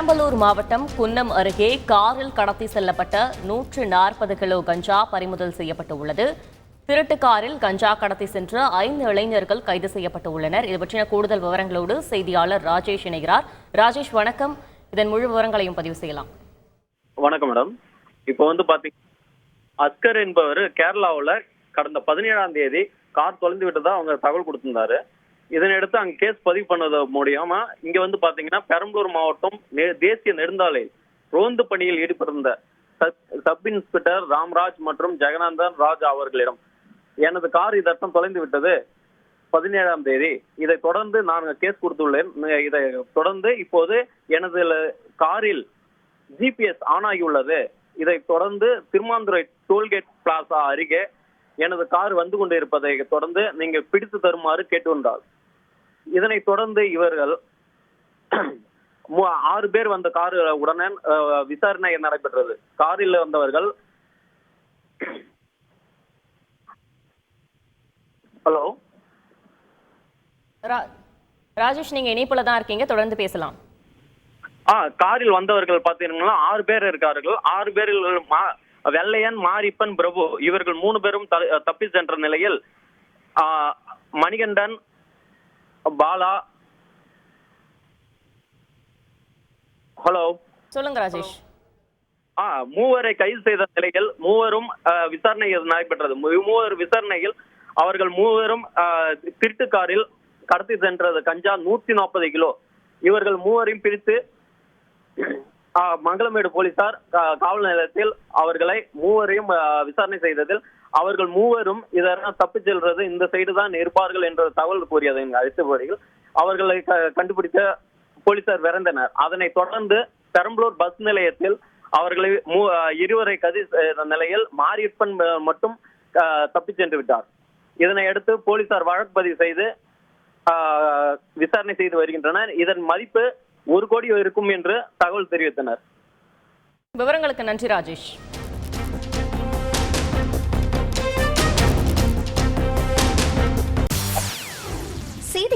பெரம்பலூர் மாவட்டம் குன்னம் அருகே காரில் கடத்தி செல்லப்பட்ட நூற்று நாற்பது கிலோ கஞ்சா பறிமுதல் செய்யப்பட்டுள்ளது. திருட்டு காரில் கஞ்சா கடத்தி சென்ற ஐந்து இளைஞர்கள் கைது செய்யப்பட்டு உள்ளனர் இது பற்றின கூடுதல் விவரங்களோடு செய்தியாளர் ராஜேஷ் இணைகிறார். ராஜேஷ் வணக்கம். இதன் முழு விவரங்களையும் பதிவு செய்யலாம். வணக்கம் மேடம். இப்போ வந்து பாத்தீங்கன்னா அஸ்கர் என்பவர் கேரளாவில் கடந்த பதினேழாம் தேதி கார் தொலைந்து விட்டதா அவங்க தகவல் கொடுத்திருந்தாரு. இதனையடுத்து அங்க கேஸ் பதிவு பண்ணது மூலியமா இங்க வந்து பாத்தீங்கன்னா பெரம்பலூர் மாவட்டம் நெ- தேசிய நெடுந்தாலை ரோந்து பணியில் ஈடுபட்டிருந்த சப்- சப் இன்ஸ்பெக்டர் ராம்ராஜ் மற்றும் ஜெகநாதன் ராஜ் அவர்களிடம் எனது கார் இதர்த்தம் தொலைந்து விட்டது. பதினேழாம் தேதி. இதை தொடர்ந்து நான் கேஸ் கொடுத்துள்ளேன். இதை தொடர்ந்து இப்போது எனது காரில் ஜிபிஎஸ் ஆன் ஆகியுள்ளது. இதை தொடர்ந்து திருமாந்துறை டோல்கேட் பிளாசா அருகே எனது கார் வந்து கொண்டிருப்பதை தொடர்ந்து நீங்கள் பிடித்து தருமாறு கேட்டுள்ளார் இதனைத் தொடர்ந்து இவர்கள் ஆறு பேர் வந்த கார் உடனே விசாரணை நடைபெற்றது. காரில் வந்தவர்கள் ஹலோ? ராஜேஷ் நீங்க இணைப்புல தான் இருக்கீங்க. தொடர்ந்து பேசலாம். ஆ காரில் வந்தவர்கள் பார்த்தீங்கன்னா ஆறு பேர் இருக்கார்கள். ஆறு பேரில் வெள்ளையன் மாரிப்பன் பிரபு இவர்கள் மூணு பேரும் தப்பி சென்ற நிலையில் மணிகண்டன் பாலா. ஹலோ. சொல்லுங்க ராஜேஷ். ஆ மூவரை கைது செய்த நிலையில் மூவரும் விசாரணை நடைபெற்றது. மூவர் விசாரணையில் அவர்கள் மூவரும் திருட்டு காரில் கடத்தி சென்றது. கஞ்சா நூத்தி நாற்பது கிலோ. இவர்கள் மூவரையும் பிடித்து மங்களமேடு போலீசார் காவல் நிலையத்தில் அவர்களை மூவரையும் விசாரணை செய்ததில் அவர்கள் மூவரும் இதெல்லாம் தப்பிச் செல்றது இந்த சைடு தான் இருப்பார்கள் என்ற தகவல் கூறியது அழைத்தபடியில் அவர்களை கண்டுபிடித்த போலீசார் விரைந்தனர். அதனைத் தொடர்ந்து பெரம்பலூர் பஸ் நிலையத்தில் அவர்களை இருவரை கதி நிலையில் மாரியப்பன் மட்டும் தப்பிச் சென்று விட்டார். இதனை அடுத்து போலீசார் வழக்கு பதிவு செய்து விசாரணை செய்து வருகின்றனர். இதன் மதிப்பு ஒரு கோடி இருக்கும் என்று தகவல் தெரிவித்தனர். விவரங்களுக்கு நன்றி ராஜேஷ்.